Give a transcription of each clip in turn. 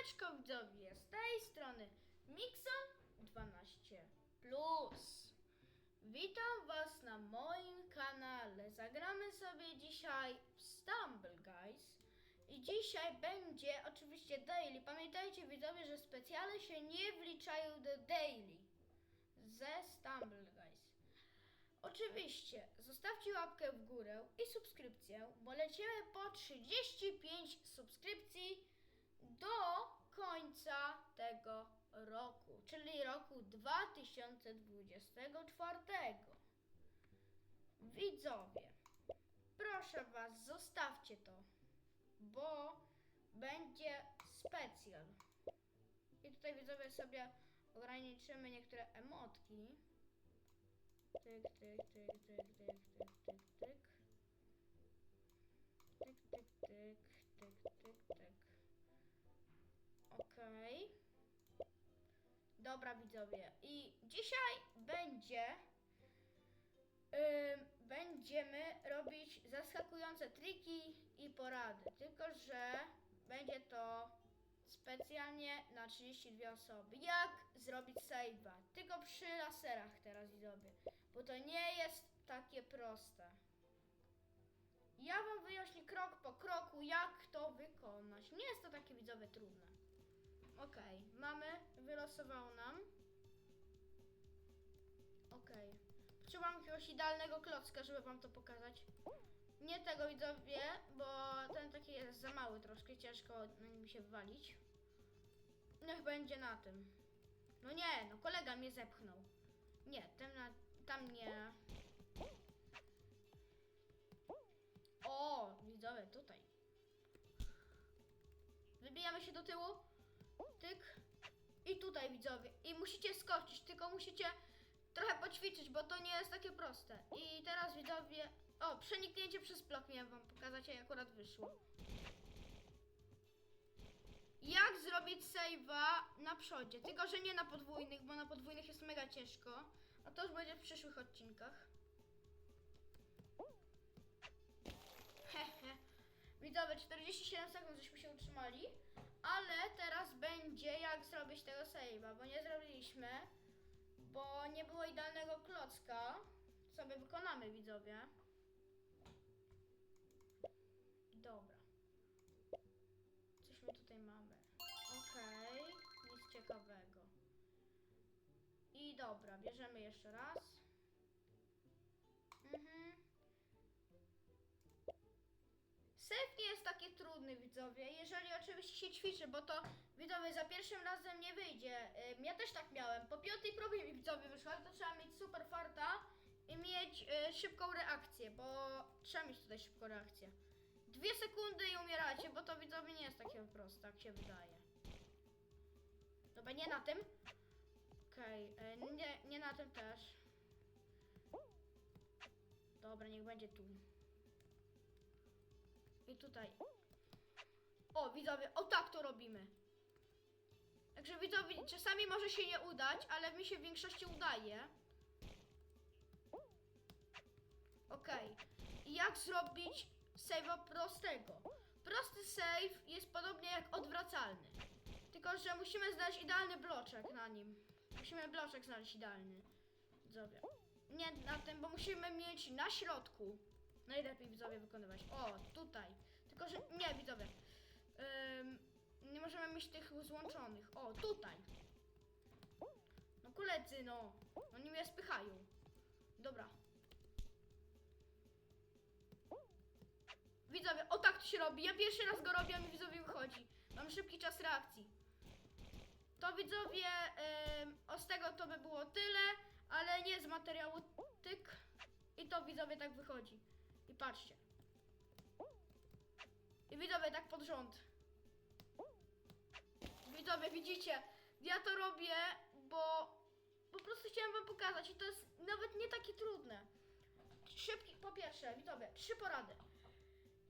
Siemaneczko widzowie, z tej strony Mixon 12 plus. Witam was na moim kanale. Zagramy sobie dzisiaj w Stumble Guys. I dzisiaj będzie oczywiście daily. Pamiętajcie widzowie, że specjale się nie wliczają do daily ze Stumble Guys. Oczywiście, zostawcie łapkę w górę i subskrypcję, bo lecimy po 35 subskrypcji do końca tego roku, czyli roku 2024. Widzowie, proszę Was, zostawcie to, bo będzie specjal. I tutaj widzowie sobie ograniczymy niektóre emotki. Tyk, tyk, tyk, tyk, tyk, tyk, tyk, Dobra widzowie. I dzisiaj będzie ym, będziemy robić zaskakujące triki i porady. Tylko, że będzie to specjalnie na 32 osoby. Jak zrobić save'a? Tylko przy laserach teraz widzowie. Bo to nie jest takie proste. Ja wam wyjaśnię krok po kroku, jak to wykonać. Nie jest to takie widzowie trudne. Okej, mamy, wylosowało nam. Okej. Potrzebujemy jakiegoś idealnego klocka, żeby wam to pokazać. Nie tego widzowie, bo ten taki jest za mały troszkę, ciężko na nim się wywalić. Niech będzie na tym. No nie, no kolega mnie zepchnął. Nie, ten na, tam nie. O, widzowie, tutaj. Wybijamy się do tyłu. Tutaj widzowie. I musicie skoczyć, tylko musicie trochę poćwiczyć, bo to nie jest takie proste. I teraz widzowie. O, przeniknięcie przez blok miałem wam pokazać, jak akurat wyszło. Jak zrobić save'a na przodzie? Tylko, że nie na podwójnych, bo na podwójnych jest mega ciężko. A to już będzie w przyszłych odcinkach. Widzowie, 47 sekund żeśmy się utrzymali. Ale teraz będzie jak zrobić tego save'a, bo nie zrobiliśmy. Bo nie było idealnego klocka. Sobie wykonamy, widzowie. Dobra. Coś my tutaj mamy. Okej, nic ciekawego. I dobra, bierzemy jeszcze raz. Save nie jest taki trudny, widzowie, jeżeli oczywiście się ćwiczy, bo to, widzowie, za pierwszym razem nie wyjdzie. Ym, Ja też tak miałem. Po piątej próbie mi, widzowie, wyszło, ale to trzeba mieć super farta i mieć y, szybką reakcję, bo trzeba mieć tutaj szybką reakcję. Dwie sekundy i umieracie, bo to, widzowie, nie jest takie proste, jak się wydaje. Dobra, nie na tym. Okej, y, nie, nie na tym też. Dobra, niech będzie tu. Tutaj. O, widzowie, o tak to robimy. Także widzowie, czasami może się nie udać, ale mi się w większości udaje. Okej. I jak zrobić save'a prostego? Prosty save jest podobnie jak odwracalny. Tylko, że musimy znaleźć idealny bloczek na nim. Musimy bloczek znaleźć idealny. Widzowie. Nie na tym, bo musimy mieć na środku. Najlepiej widzowie wykonywać. O, tutaj. Tylko, że nie, widzowie. Ym, nie możemy mieć tych złączonych. O, tutaj. No koledzy, no. Oni mnie spychają. Dobra. Widzowie, o tak to się robi. Ja pierwszy raz go robię, a mi widzowie wychodzi. Mam szybki czas reakcji. To widzowie, ym, o z tego to by było tyle, ale nie z materiału tyk. I to widzowie tak wychodzi. I patrzcie. I widzowie tak pod rząd. Widzowie, widzicie, ja to robię, bo po prostu chciałem wam pokazać i to jest nawet nie takie trudne. Szybki, po pierwsze, widzowie, trzy porady.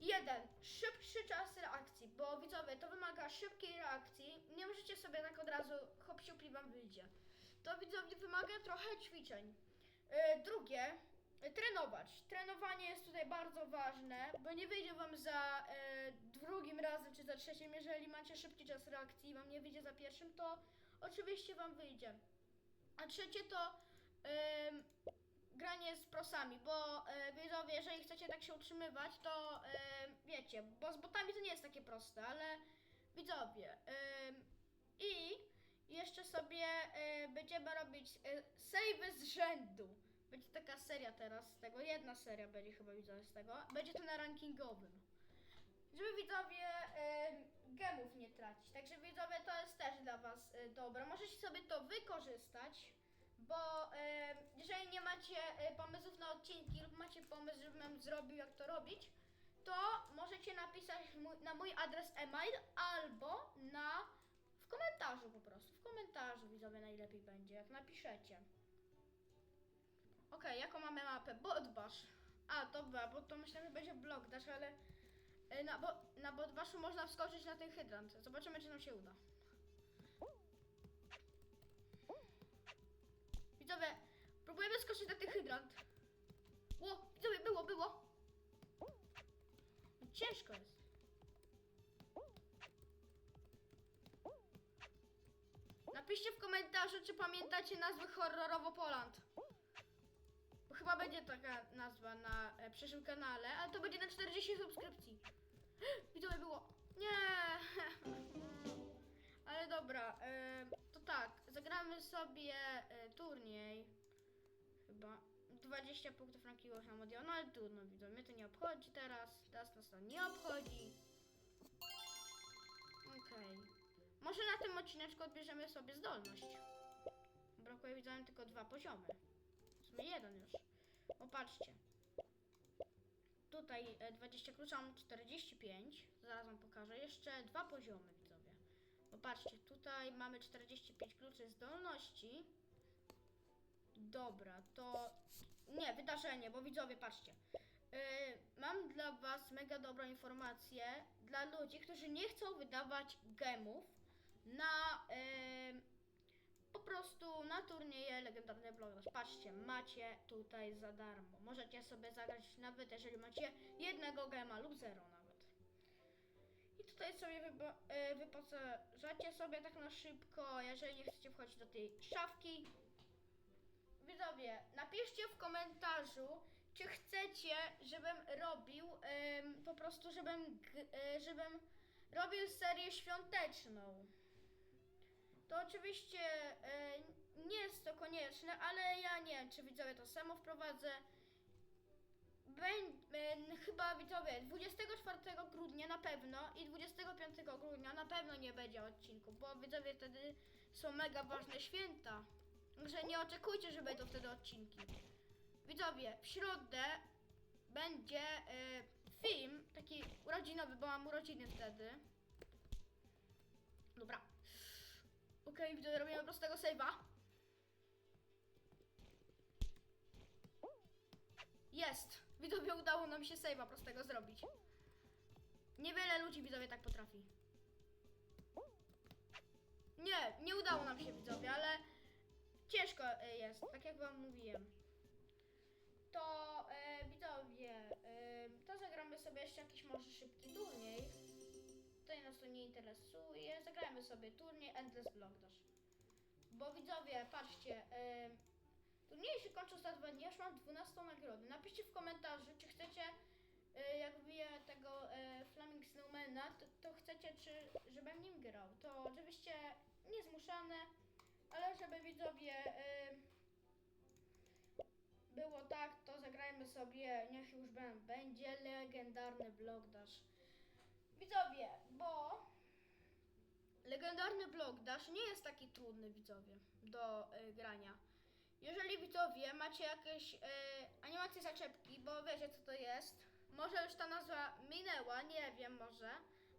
Jeden, szybszy czas reakcji, bo widzowie, to wymaga szybkiej reakcji. Nie możecie sobie tak od razu hop wam wyjdzie. To widzowie wymaga trochę ćwiczeń. Yy, drugie, trenować. Trenowanie jest tutaj bardzo ważne, bo nie wyjdzie wam za e, drugim razem czy za trzecim. Jeżeli macie szybki czas reakcji i wam nie wyjdzie za pierwszym, to oczywiście wam wyjdzie. A trzecie to em, granie z prosami, bo e, widzowie, jeżeli chcecie tak się utrzymywać, to em, wiecie, bo z botami to nie jest takie proste, ale widzowie. em, I jeszcze sobie e, będziemy robić e, savey z rzędu. Będzie taka seria teraz z tego, jedna seria będzie chyba widzowie z tego. Będzie to na rankingowym. Żeby widzowie e, gemów nie tracić. Także widzowie to jest też dla was e, dobre. Możecie sobie to wykorzystać, bo e, jeżeli nie macie e, pomysłów na odcinki lub macie pomysł, żebym zrobił jak to robić, to możecie napisać mój, na mój adres e-mail albo na w komentarzu po prostu. W komentarzu widzowie najlepiej będzie, jak napiszecie. Okej, jaką mamy mapę? Bodbasz. A, dobra, bo to myślałem, że będzie blok dasz, ale e, na, bo, na Bodbaszu można wskoczyć na ten hydrant. Zobaczymy, czy nam się uda. Widzowie, próbujemy skoczyć na ten hydrant. Ło, widzowie, było, było. Ciężko jest. Napiszcie w komentarzu, czy pamiętacie nazwę horrorowo Poland. Chyba będzie taka nazwa na e, przyszłym kanale, ale to będzie na 40 subskrypcji. Widzowie było. Nie. Ale dobra, e, to tak, zagramy sobie e, turniej. Chyba 20 punktów rankingu odjęło, no ale trudno widzowie, mnie to nie obchodzi teraz, teraz nas to nie obchodzi. Okej. Może na tym odcineczku odbierzemy sobie zdolność. Brakuje widzom tylko dwa poziomy. W sumie jeden już. Popatrzcie. Tutaj e, 20 kluczy, mam 45. Zaraz wam pokażę. Jeszcze dwa poziomy, widzowie. Popatrzcie, tutaj mamy 45 kluczy zdolności. Dobra, to... Nie, wydarzenie, bo widzowie, patrzcie. Yy, mam dla was mega dobrą informację dla ludzi, którzy nie chcą wydawać gemów na yy, po prostu na turnieje legendarny blogdasz. Patrzcie, macie tutaj za darmo. Możecie sobie zagrać nawet jeżeli macie jednego gema lub zero nawet. I tutaj sobie yy, wyposażacie sobie tak na szybko, jeżeli nie chcecie wchodzić do tej szafki. Widzowie, napiszcie w komentarzu, czy chcecie, żebym robił em, po prostu, żebym, e, żebym robił serię świąteczną. To oczywiście e, nie jest to konieczne, ale ja nie wiem, czy widzowie to samo wprowadzę. E, chyba widzowie 24 grudnia na pewno i 25 grudnia na pewno nie będzie odcinku, bo widzowie wtedy są mega ważne święta. Także nie oczekujcie, że będą wtedy odcinki. Widzowie, w środę będzie e, film taki urodzinowy, bo mam urodziny wtedy. Dobra. Okej, widzowie, robimy prostego save'a. Jest! Widzowie, udało nam się save'a prostego zrobić. Niewiele ludzi, widzowie, tak potrafi. Nie, nie udało nam się, widzowie, ale ciężko e, jest, tak jak wam mówiłem. To e, widzowie, e, to zagramy sobie jeszcze jakiś może szybki turniej. Nas to nie interesuje. Zagrajmy sobie turniej Endless Block Dash. Bo widzowie, patrzcie, turnieje się kończą za dwa dni, już mam 12 nagrody. Napiszcie w komentarzu, czy chcecie, e, jak wbiję tego e, Flaming Snowmana, to, to chcecie, czy żebym nim grał. To oczywiście niezmuszane, ale żeby widzowie e, było tak, to zagrajmy sobie, niech już bę- będzie legendarny Dash. Widzowie, bo legendarny Block Dash nie jest taki trudny, widzowie, do y, grania. Jeżeli widzowie macie jakieś y, animacje zaczepki, bo wiecie co to jest, może już ta nazwa minęła, nie wiem może,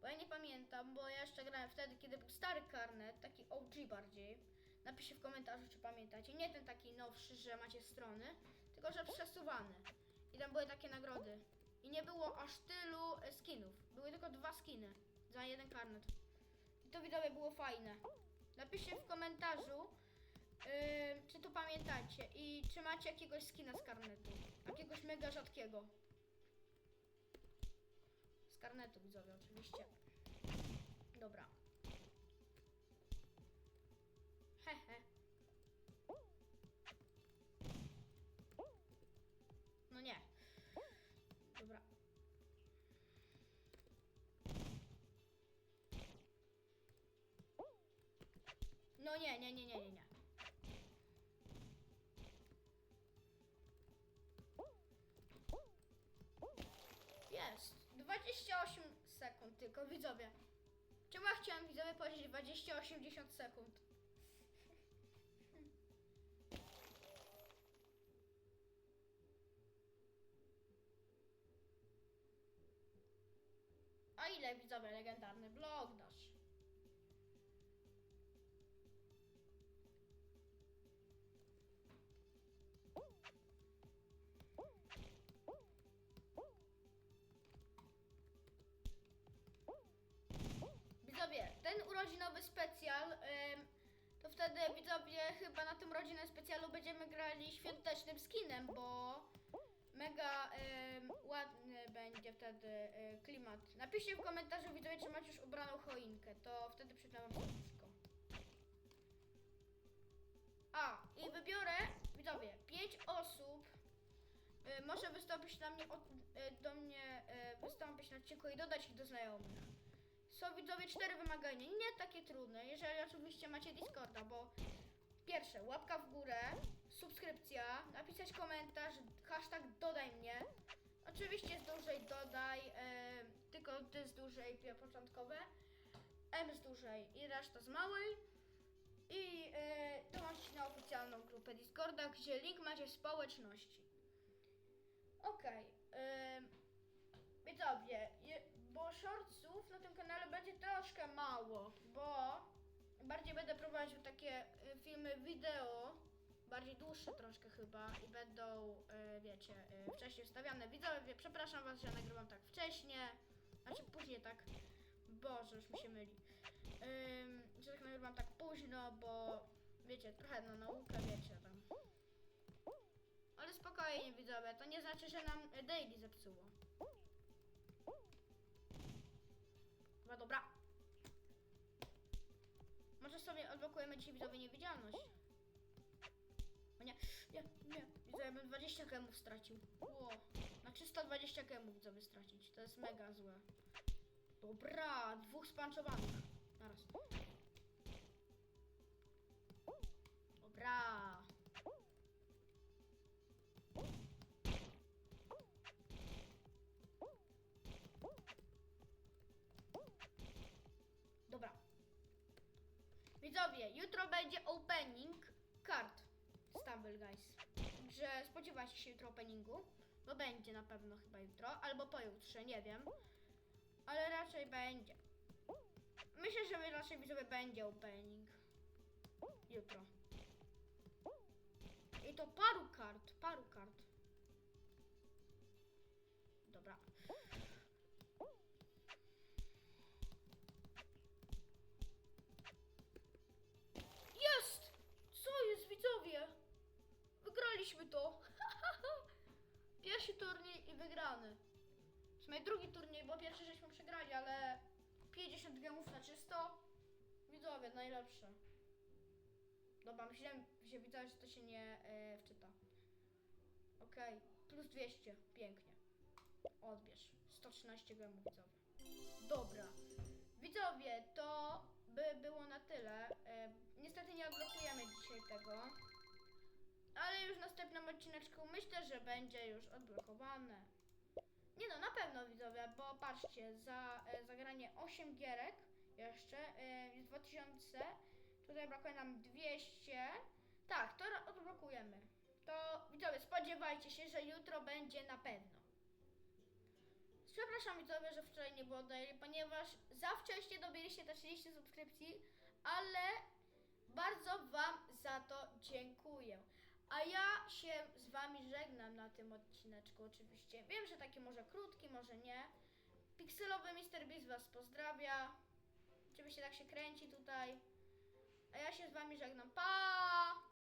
bo ja nie pamiętam, bo ja jeszcze grałem wtedy, kiedy był stary karnet, taki OG bardziej. Napiszcie w komentarzu, czy pamiętacie. Nie ten taki nowszy, że macie strony, tylko że przesuwany. I tam były takie nagrody. I nie było aż tylu e, skinów. Były tylko dwa skiny za jeden karnet. I to widzowie było fajne. Napiszcie w komentarzu, Ym, czy to pamiętacie? I czy macie jakiegoś skina z karnetu? Jakiegoś mega rzadkiego. Z karnetu widzowie oczywiście. Dobra. Nie, nie, nie, nie, nie. Jest. 28 sekund tylko, widzowie. Czemu ja chciałem widzowie powiedzieć 20-80 sekund? A ile widzowie legendarny blog dasz? Wtedy widzowie chyba na tym rodzinnym specjalu będziemy grali świątecznym skinem, bo mega ładny będzie wtedy y, klimat. Napiszcie w komentarzu widzowie, czy macie już ubraną choinkę, to wtedy przyda wam serduszko. A, i wybiorę, widzowie, 5 osób y, może wystąpić na mnie, od, y, do mnie y, wystąpić na odcinku i dodać ich do znajomych. Są widzowie cztery wymagania, nie takie trudne, jeżeli oczywiście macie Discorda, bo pierwsze, łapka w górę, subskrypcja, napisać komentarz, hashtag dodaj mnie. Oczywiście z dużej dodaj, e, tylko ty z dużej początkowe, M z dużej i reszta z małej. I e, dołączyć na oficjalną grupę Discorda, gdzie link macie w społeczności. Okej. em, Widzowie, je, bo kanale będzie troszkę mało, bo bardziej będę prowadził takie y, filmy wideo, bardziej dłuższe troszkę chyba i będą, y, wiecie, y, wcześniej wstawiane. Widzowie, przepraszam was, że nagrywam tak wcześnie, znaczy później tak, Boże, już mi się myli, że tak nagrywam tak późno, bo wiecie, trochę na naukę, wiecie tam. Ale spokojnie widzowie, to nie znaczy, że nam daily zepsuło. Dobra. Może sobie odblokujemy dzisiaj widzowie niewidzialność. O nie, nie, nie. Widzowie, bym 20 gemów stracił. Na 320 gemów widzowie stracić. To jest mega złe. Dobra, dwóch spanczowanych. Naraz. Dobra. Widzowie, jutro będzie opening kart Stumble Guys. Że spodziewajcie się jutro openingu. Bo będzie na pewno chyba jutro, albo pojutrze, nie wiem. Ale raczej będzie. Myślę, że raczej widzowie będzie opening. Jutro. I to paru kart, paru kart. Turniej i wygrany. W sumie drugi turniej, bo pierwszy żeśmy przegrali, ale 50 gemów na czysto. Widzowie, najlepsze. Dobra, myślałem, że widzowie, że to się nie e, wczyta. Okej, plus 200, pięknie. Odbierz. 113 gemów, widzowie. Dobra. Widzowie, to by było na tyle. E, niestety nie odblokujemy dzisiaj tego. Ale już następnym odcineczku myślę, że będzie już odblokowane. Nie no, na pewno widzowie, bo patrzcie, za e, zagranie 8 gierek jeszcze e, jest 2000. Tutaj brakuje nam 200. Tak, to odblokujemy. To widzowie, spodziewajcie się, że jutro będzie na pewno. Przepraszam widzowie, że wczoraj nie było daily, ponieważ za wcześnie dobiliście te 30 subskrypcji, ale bardzo Wam za to dziękuję. A ja się z Wami żegnam na tym odcineczku oczywiście. Wiem, że taki może krótki, może nie. Pikselowy Mr. Beast Was pozdrawia. Oczywiście tak się kręci tutaj. A ja się z Wami żegnam. Pa!